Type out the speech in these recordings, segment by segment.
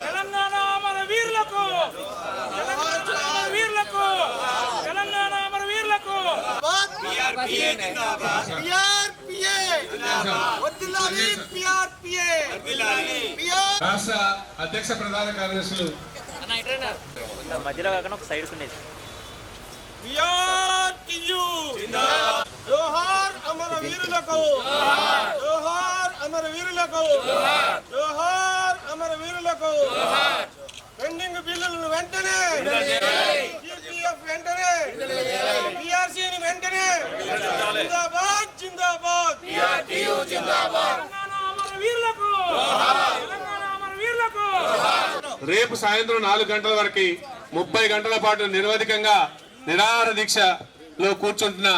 తెలంగాణ మన వీరులకు వీరులకు తెలంగాణ మన వీరులకు. రాష్ట్ర అధ్యక్ష ప్రధాన కార్యదర్శులు మధ్యలో కాకుండా ఒక సైడ్ ఉండేది. జోహార్ అమర వీరులకు. జోహార్ అమర వీరులకు. జోహార్ అమర వీరులకు. పెండింగ్ బిల్లులను వెంటనే. వెంటనే. పిఆర్సీని జిందాబాద్ జిందాబాద్. వీరులకు. రేపు సాయంత్రం నాలుగు గంటల వరకు ముప్పై గంటల పాటు నిరవధికంగా నిరాహార దీక్షలో కూర్చుంటున్న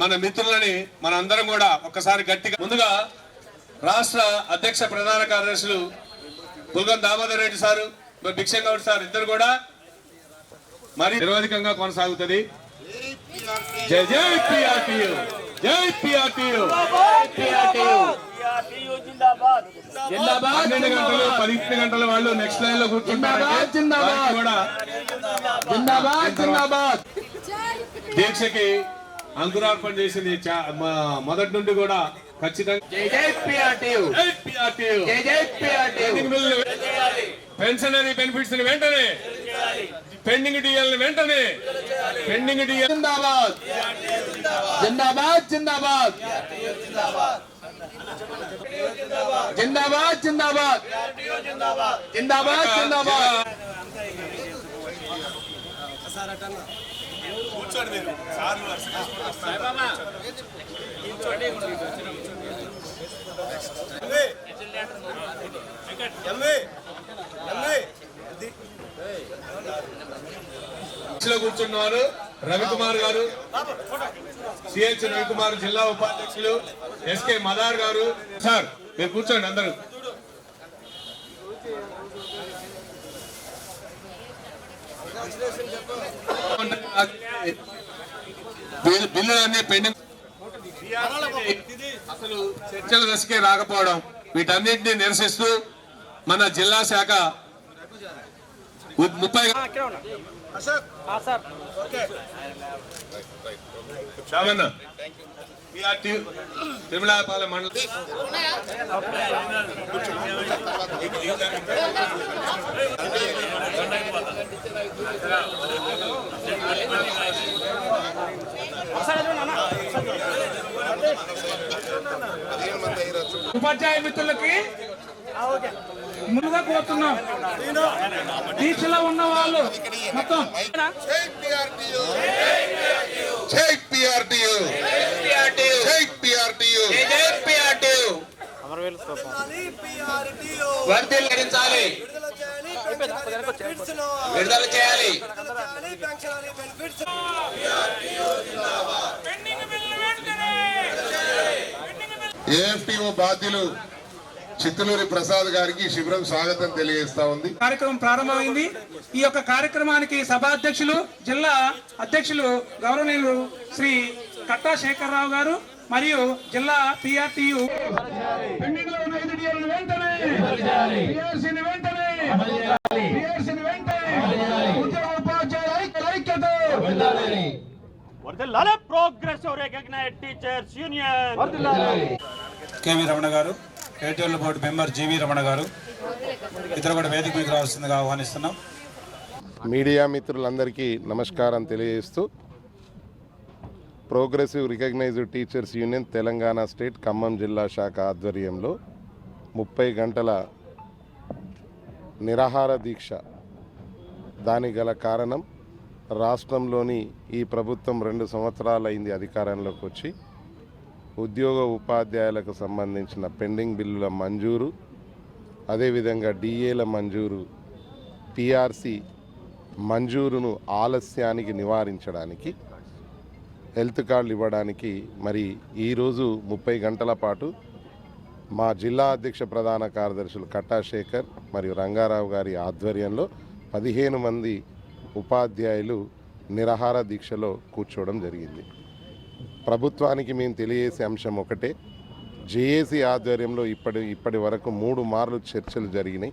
మన మిత్రులని మనందరం కూడా ఒక్కసారి గట్టిగా ముందుగా రాష్ట్ర అధ్యక్ష ప్రధాన కార్యదర్శులు పుల్గం దామోదర్ రెడ్డి సారు మరి భిక్షం గౌడ్ సార్ ఇద్దరు కూడా మరి నిరవధికంగా కొనసాగుతుంది. జై జై పిఆర్టీయు జై పిఆర్టీయు. పన్నెండు గంటలు పదిహేను గంటల వాళ్ళు నెక్స్ట్ లైన్లో కూర్చుంటారు. కూడా జిందాబాద్. దీక్షకి అంకురార్పణ చేసింది మొదటి నుండి కూడా ఖచ్చితంగా పెన్షనరీ బెనిఫిట్స్ని వెంటనే. పెండింగ్ డిఎల్ వెంటనే. పెండింగ్ డిఎల్ జిందాబాద్. జిందాబాద్. జిందాబాద్ జిందాబాద్. జిందాబాద్. జిందాబాద్. జిందాబాద్ లో కూర్చున్నారు రవికుమార్ గారు సిహెచ్ రవికుమార్ జిల్లా ఉపాధ్యక్షులు ఎస్కే మదార్ గారు. సార్ మీరు కూర్చోండి అందరూ. బిల్లులన్నీ పెండింగ్. అసలు చర్చల దశకే రాకపోవడం వీటన్నింటినీ నిరసిస్తూ మన జిల్లా శాఖ ముప్పై తిరుమలాపాలెం మండలం. ఉపాధ్యాయ మిత్రులకి ముందుగా కోరుతున్నాం దీక్షలో ఉన్న వాళ్ళు మొత్తం జై పిఆర్టీయూ జై పిఆర్టీయూ అమరవేలు స్తూపం వర్ధిల్లించాలి విడుదల చేయాలి. పెండింగ్ బిల్లు వెంటనే ఏఎఫ్టీఓ బాధ్యులు చిత్తులూరి ప్రసాద్ గారికి శిబిరం స్వాగతం తెలియజేస్తా ఉంది. కార్యక్రమం ప్రారంభమైంది. ఈ యొక్క కార్యక్రమానికి సభాధ్యక్షులు జిల్లా అధ్యక్షులు గౌరవనీయులు శ్రీ కట్టా శేఖరరావు గారు మరియు జిల్లా పిఆర్టీయు పెండింగ్లో ఉన్న ఐదు డిఎల్ను వెంటనే పిఆర్సీని వెంటనే పిఆర్సీని వెంటనే ఉద్యోగ ఉపాధ్యాయుల ఐక్య- ఐక్యత వర్దిల్లాలే progressive recognise teachers union KV Ramana గారు బోర్డు మెంబర్ జీవి రమణ గారు. ఇద్దరు కూడా వేదిక మీకు రావాల్సిందిగా ఆహ్వానిస్తున్నాం. మీడియా మిత్రులందరికీ నమస్కారం తెలియజేస్తూ progressive recognised teachers union Telangana state Khammam జిల్లా శాఖ ఆధ్వర్యంలో ముప్పై గంటల నిరాహార దీక్ష దానికి గల కారణం రాష్ట్రంలోని ఈ ప్రభుత్వం రెండు సంవత్సరాలైంది అధికారంలోకి వచ్చి ఉద్యోగ ఉపాధ్యాయులకు సంబంధించిన పెండింగ్ బిల్లుల మంజూరు అదేవిధంగా డిఏల మంజూరు పిఆర్సి మంజూరును ఆలస్యానికి నివారించడానికి హెల్త్ కార్డులు ఇవ్వడానికి మరి ఈరోజు ముప్పై గంటల పాటు మా జిల్లా అధ్యక్ష ప్రధాన కార్యదర్శులు కట్టాశేఖర్ మరియు రంగారావు గారి ఆధ్వర్యంలో పదిహేను మంది ఉపాధ్యాయులు నిరాహార దీక్షలో కూర్చోవడం జరిగింది. ప్రభుత్వానికి మేము తెలియజేసే అంశం ఒకటే. జేఏసీ ఆధ్వర్యంలో ఇప్పటి ఇప్పటి వరకు మూడు మార్లు చర్చలు జరిగినాయి.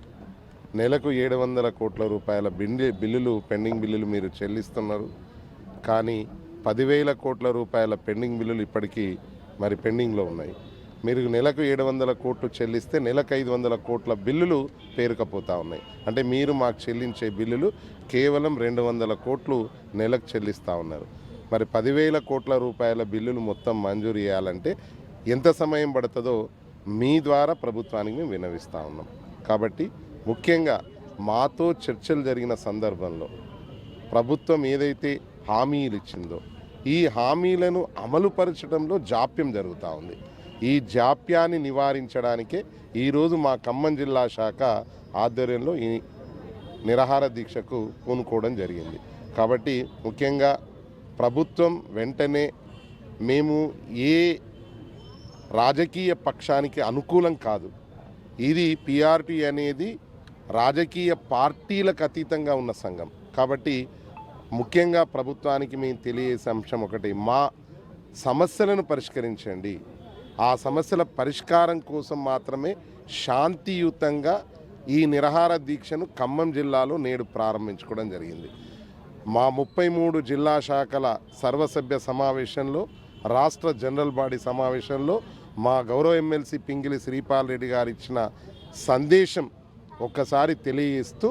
నెలకు ఏడు వందల కోట్ల రూపాయల బిండి బిల్లులు పెండింగ్ బిల్లులు మీరు చెల్లిస్తున్నారు. కానీ పదివేల కోట్ల రూపాయల పెండింగ్ బిల్లులు ఇప్పటికీ మరి పెండింగ్లో ఉన్నాయి. మీరు నెలకు ఏడు వందల కోట్లు చెల్లిస్తే నెలకు ఐదు వందల కోట్ల బిల్లులు పేరుకపోతూ ఉన్నాయి. అంటే మీరు మాకు చెల్లించే బిల్లులు కేవలం రెండు వందల కోట్లు నెలకు చెల్లిస్తూ ఉన్నారు. మరి పదివేల కోట్ల రూపాయల బిల్లులు మొత్తం మంజూరు చేయాలంటే ఎంత సమయం పడుతుందో మీ ద్వారా ప్రభుత్వానికి మేము వినవిస్తూ ఉన్నాం. కాబట్టి ముఖ్యంగా మాతో చర్చలు జరిగిన సందర్భంలో ప్రభుత్వం ఏదైతే హామీలు ఇచ్చిందో ఈ హామీలను అమలుపరచడంలో జాప్యం జరుగుతూ ఉంది. ఈ జాప్యాన్ని నివారించడానికే ఈరోజు మా ఖమ్మం జిల్లా శాఖ ఆధ్వర్యంలో ఈ నిరాహార దీక్షకు పూనుకోవడం జరిగింది. కాబట్టి ముఖ్యంగా ప్రభుత్వం వెంటనే మేము ఏ రాజకీయ పక్షానికి అనుకూలం కాదు. ఇది పిఆర్టీ అనేది రాజకీయ పార్టీలకు అతీతంగా ఉన్న సంఘం. కాబట్టి ముఖ్యంగా ప్రభుత్వానికి మేము తెలియజేసే అంశం ఒకటి మా సమస్యలను పరిష్కరించండి. ఆ సమస్యల పరిష్కారం కోసం మాత్రమే శాంతియుతంగా ఈ నిరహార దీక్షను ఖమ్మం జిల్లాలో నేడు ప్రారంభించుకోవడం జరిగింది. మా ముప్పై మూడు జిల్లా శాఖల సర్వసభ్య సమావేశంలో రాష్ట్ర జనరల్ బాడీ సమావేశంలో మా గౌరవ ఎమ్మెల్సీ పింగిలి శ్రీపాల్ రెడ్డి గారు ఇచ్చిన సందేశం ఒక్కసారి తెలియజేస్తూ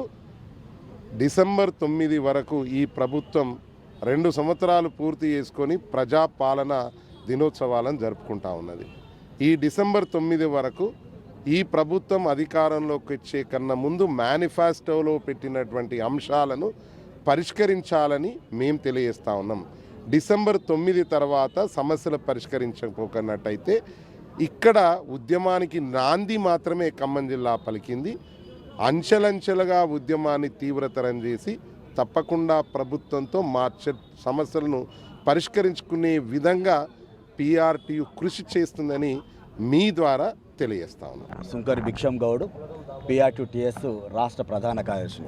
డిసెంబర్ తొమ్మిది వరకు ఈ ప్రభుత్వం రెండు సంవత్సరాలు పూర్తి చేసుకొని ప్రజాపాలన దినోత్సవాలను జరుపుకుంటా ఉన్నది. ఈ డిసెంబర్ తొమ్మిది వరకు ఈ ప్రభుత్వం అధికారంలోకి వచ్చే కన్నా ముందు మేనిఫెస్టోలో పెట్టినటువంటి అంశాలను పరిష్కరించాలని మేము తెలియజేస్తా ఉన్నాం. డిసెంబర్ తొమ్మిది తర్వాత సమస్యలు పరిష్కరించకపోకున్నట్టయితే ఇక్కడ ఉద్యమానికి నాంది మాత్రమే ఖమ్మం జిల్లా పలికింది. అంచెలంచెలుగా ఉద్యమాన్ని తీవ్రతరం చేసి తప్పకుండా ప్రభుత్వంతో మా సమస్యలను పరిష్కరించుకునే విధంగా పిఆర్టీయు కృషి చేస్తుందని మీ ద్వారా తెలియజేస్తా ఉన్నాను సుంకరి భిక్షం గౌడ్ పిఆర్టీ టిఎస్ రాష్ట్ర ప్రధాన కార్యదర్శి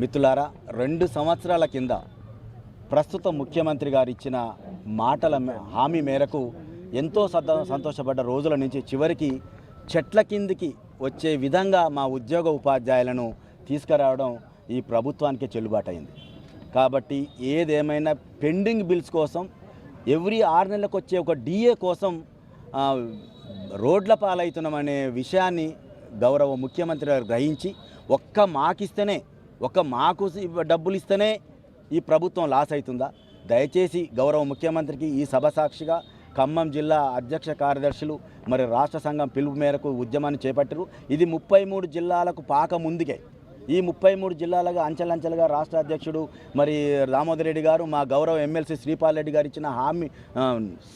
మిత్రులారా రెండు సంవత్సరాల కింద ప్రస్తుత ముఖ్యమంత్రి గారు ఇచ్చిన మాటల హామీ మేరకు ఎంతో సద్ద సంతోషపడ్డ రోజుల నుంచి చివరికి చెట్ల కిందికి వచ్చే విధంగా మా ఉద్యోగ ఉపాధ్యాయులను తీసుకురావడం ఈ ప్రభుత్వానికే చెల్లుబాటు అయింది కాబట్టి ఏదేమైనా పెండింగ్ బిల్స్ కోసం ఎవ్రీ ఆరు నెలలకు వచ్చే ఒక డిఏ కోసం రోడ్ల రోడ్ల పాలవుతున్నామనే విషయాన్ని గౌరవ ముఖ్యమంత్రి గారు గ్రహించి ఒక్క మాకిస్తేనే ఒక్క మాకు డబ్బులు ఇస్తేనే ఈ ప్రభుత్వం లాస్ అవుతుందా దయచేసి గౌరవ ముఖ్యమంత్రికి ఈ సభ సాక్షిగా ఖమ్మం జిల్లా అధ్యక్ష కార్యదర్శులు మరి రాష్ట్ర సంఘం పిలుపు మేరకు ఉద్యమాన్ని చేపట్టారు ఇది ముప్పై మూడు జిల్లాలకు పాక ముందుకే ఈ ముప్పై మూడు జిల్లాలుగా అంచెలంచెలుగా రాష్ట్ర అధ్యక్షుడు మరి దామోదర్ రెడ్డి గారు మా గౌరవ ఎమ్మెల్సీ శ్రీపాల్ రెడ్డి గారు ఇచ్చిన హామీ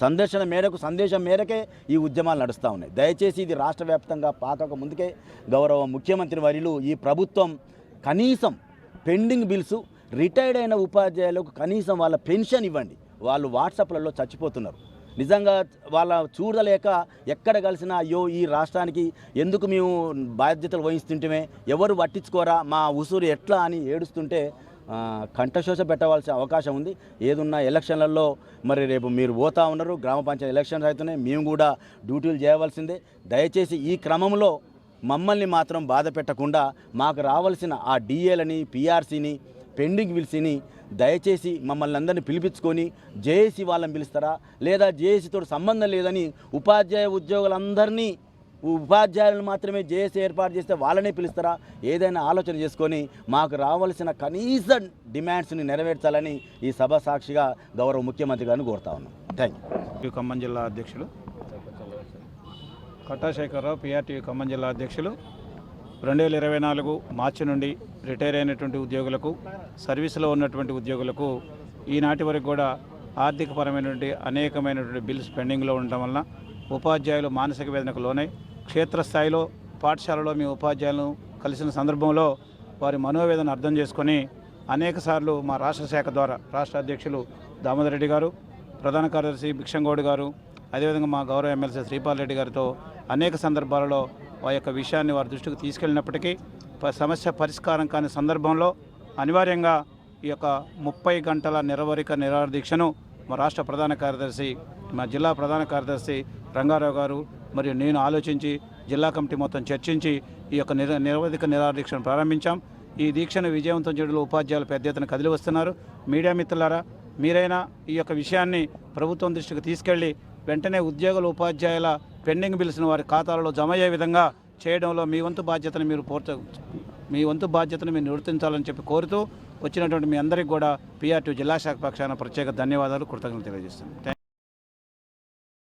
సందర్శన మేరకు సందేశం మేరకే ఈ ఉద్యమాలు నడుస్తూ ఉన్నాయి. దయచేసి ఇది రాష్ట్ర వ్యాప్తంగా పాకక ముందుకే గౌరవ ముఖ్యమంత్రి వర్యులు ఈ ప్రభుత్వం కనీసం పెండింగ్ బిల్స్ రిటైర్డ్ అయిన ఉపాధ్యాయులకు కనీసం వాళ్ళ పెన్షన్ ఇవ్వండి. వాళ్ళు వాట్సాప్లలో చచ్చిపోతున్నారు. నిజంగా వాళ్ళ చూడలేక ఎక్కడ కలిసినా అయ్యో ఈ రాష్ట్రానికి ఎందుకు మేము బాధ్యతలు వహిస్తుంటమే? ఎవరు పట్టించుకోరా? మా ఉసూరు ఎట్లా అని ఏడుస్తుంటే కంఠశోష పెట్టవలసిన అవకాశం ఉంది. ఏదున్నా ఎలక్షన్లలో మరి రేపు మీరు పోతా ఉన్నారు గ్రామ పంచాయతీ ఎలక్షన్స్ అవుతున్నాయి మేము కూడా డ్యూటీలు చేయవలసిందే. దయచేసి ఈ క్రమంలో మమ్మల్ని మాత్రం బాధ పెట్టకుండా మాకు రావాల్సిన ఆ డిఏలని పిఆర్సీని పెండింగ్ బిల్స్ని దయచేసి మమ్మల్ని అందరినీ పిలిపించుకొని జేఏసీ వాళ్ళని పిలుస్తారా? లేదా జేఏసీతో సంబంధం లేదని ఉపాధ్యాయ ఉద్యోగులందరినీ ఉపాధ్యాయులను మాత్రమే జేఏసీ ఏర్పాటు చేస్తే వాళ్ళనే పిలుస్తారా? ఏదైనా ఆలోచన చేసుకొని మాకు రావాల్సిన కనీస డిమాండ్స్ని నెరవేర్చాలని ఈ సభ సాక్షిగా గౌరవ ముఖ్యమంత్రి గారిని కోరుతా ఉన్నాం. థ్యాంక్ యూ ఖమ్మం జిల్లా అధ్యక్షులు. కట్టాశేఖరరావు పిఆర్టీ ఖమ్మం జిల్లా అధ్యక్షులు. రెండు వేల ఇరవై నాలుగు మార్చి నుండి రిటైర్ అయినటువంటి ఉద్యోగులకు సర్వీసులో ఉన్నటువంటి ఉద్యోగులకు ఈనాటి వరకు కూడా ఆర్థికపరమైనటువంటి అనేకమైనటువంటి బిల్స్ పెండింగ్లో ఉండటం వలన ఉపాధ్యాయులు మానసిక వేదనకు లోనై క్షేత్రస్థాయిలో పాఠశాలలో మీ ఉపాధ్యాయులను కలిసిన సందర్భంలో వారి మనోవేదన అర్థం చేసుకొని అనేక సార్లు మా రాష్ట్ర శాఖ ద్వారా రాష్ట్ర అధ్యక్షులు దామోదర్ రెడ్డి గారు ప్రధాన కార్యదర్శి భిక్షంగౌడ్ గారు అదేవిధంగా మా గౌరవ ఎమ్మెల్సీ శ్రీపాల్ రెడ్డి గారితో అనేక సందర్భాలలో ఆ యొక్క విషయాన్ని వారి దృష్టికి తీసుకెళ్ళినప్పటికీ ప- సమస్య పరిష్కారం కాని సందర్భంలో అనివార్యంగా ఈ యొక్క ముప్పై గంటల నిరవరిక నిరాదీక్షను దీక్షను మా రాష్ట్ర ప్రధాన కార్యదర్శి మా జిల్లా ప్రధాన కార్యదర్శి రంగారావు గారు మరియు నేను ఆలోచించి జిల్లా కమిటీ మొత్తం చర్చించి ఈ యొక్క నిర నిరవధిక నిరాదీక్షను ప్రారంభించాం. ఈ దీక్షను విజయవంతం చేయడంలో ఉపాధ్యాయులు పెద్ద ఎత్తున కదిలి వస్తున్నారు. మీడియా మిత్రులారా మీరైనా ఈ యొక్క విషయాన్ని ప్రభుత్వం దృష్టికి తీసుకెళ్ళి వెంటనే ఉద్యోగుల ఉపాధ్యాయుల పెండింగ్ బిల్స్ను వారి ఖాతాలలో జమ అయ్యే విధంగా చేయడంలో మీ వంతు బాధ్యతను మీరు పూర్త మీ వంతు బాధ్యతను మీరు నిర్వర్తించాలని చెప్పి కోరుతూ వచ్చినటువంటి మీ అందరికీ కూడా పిఆర్టీ జిల్లా శాఖ పక్షాన ప్రత్యేక ధన్యవాదాలు కృతజ్ఞతలు తెలియజేస్తున్నాను